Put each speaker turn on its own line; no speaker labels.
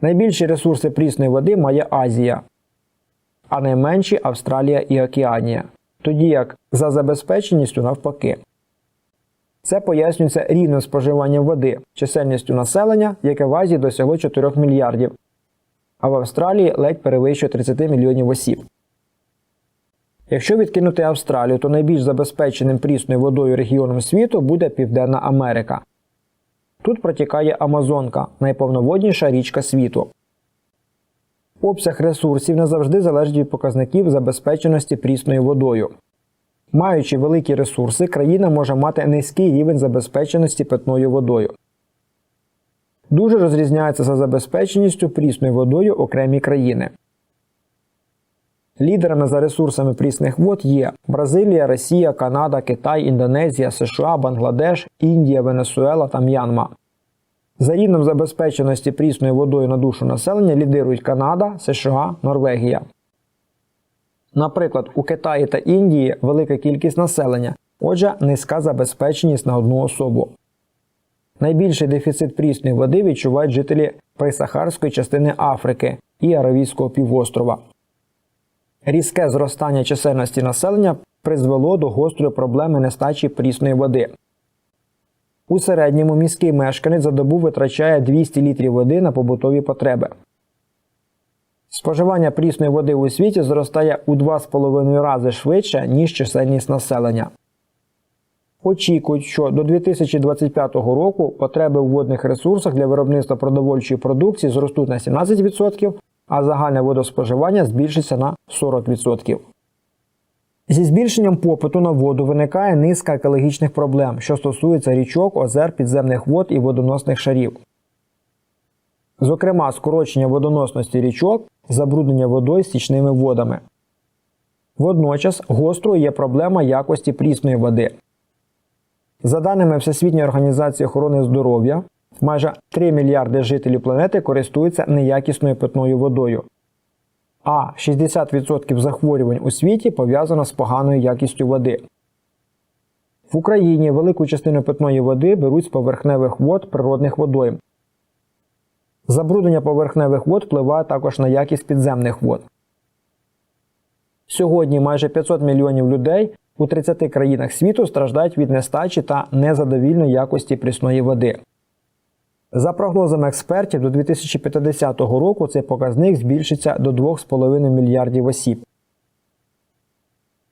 Найбільші ресурси прісної води має Азія, а найменші Австралія і Океанія, тоді як за забезпеченістю навпаки. Це пояснюється рівнем споживанням води, чисельністю населення, яке в Азії досягло 4 мільярдів, а в Австралії ледь перевищує 30 мільйонів осіб. Якщо відкинути Австралію, то найбільш забезпеченим прісною водою регіоном світу буде Південна Америка. Тут протікає Амазонка, найповноводніша річка світу. Обсяг ресурсів не завжди залежить від показників забезпеченості прісною водою. Маючи великі ресурси, країна може мати низький рівень забезпеченості питною водою. Дуже розрізняються за забезпеченістю прісною водою окремі країни. Лідерами за ресурсами прісних вод є Бразилія, Росія, Канада, Китай, Індонезія, США, Бангладеш, Індія, Венесуела та М'янма. За рівнем забезпеченості прісною водою на душу населення лідирують Канада, США, Норвегія. Наприклад, у Китаї та Індії велика кількість населення, отже, низька забезпеченість на одну особу. Найбільший дефіцит прісної води відчувають жителі присахарської частини Африки і Аравійського півострова. Різке зростання чисельності населення призвело до гострої проблеми нестачі прісної води. У середньому міський мешканець за добу витрачає 200 літрів води на побутові потреби. Споживання прісної води у світі зростає у 2,5 рази швидше, ніж чисельність населення. Очікують, що до 2025 року потреби в водних ресурсах для виробництва продовольчої продукції зростуть на 17%, а загальне водоспоживання збільшиться на 40%. Зі збільшенням попиту на воду виникає низка екологічних проблем, що стосуються річок, озер, підземних вод і водоносних шарів. Зокрема, скорочення водоносності річок, забруднення водою стічними водами. Водночас гострою є проблема якості прісної води. За даними Всесвітньої організації охорони здоров'я, майже 3 мільярди жителів планети користуються неякісною питною водою, а 60% захворювань у світі пов'язано з поганою якістю води. В Україні велику частину питної води беруть з поверхневих вод природних водойм. Забруднення поверхневих вод впливає також на якість підземних вод. Сьогодні майже 500 мільйонів людей у 30 країнах світу страждають від нестачі та незадовільної якості прісної води. За прогнозами експертів, до 2050 року цей показник збільшиться до 2,5 мільярдів осіб.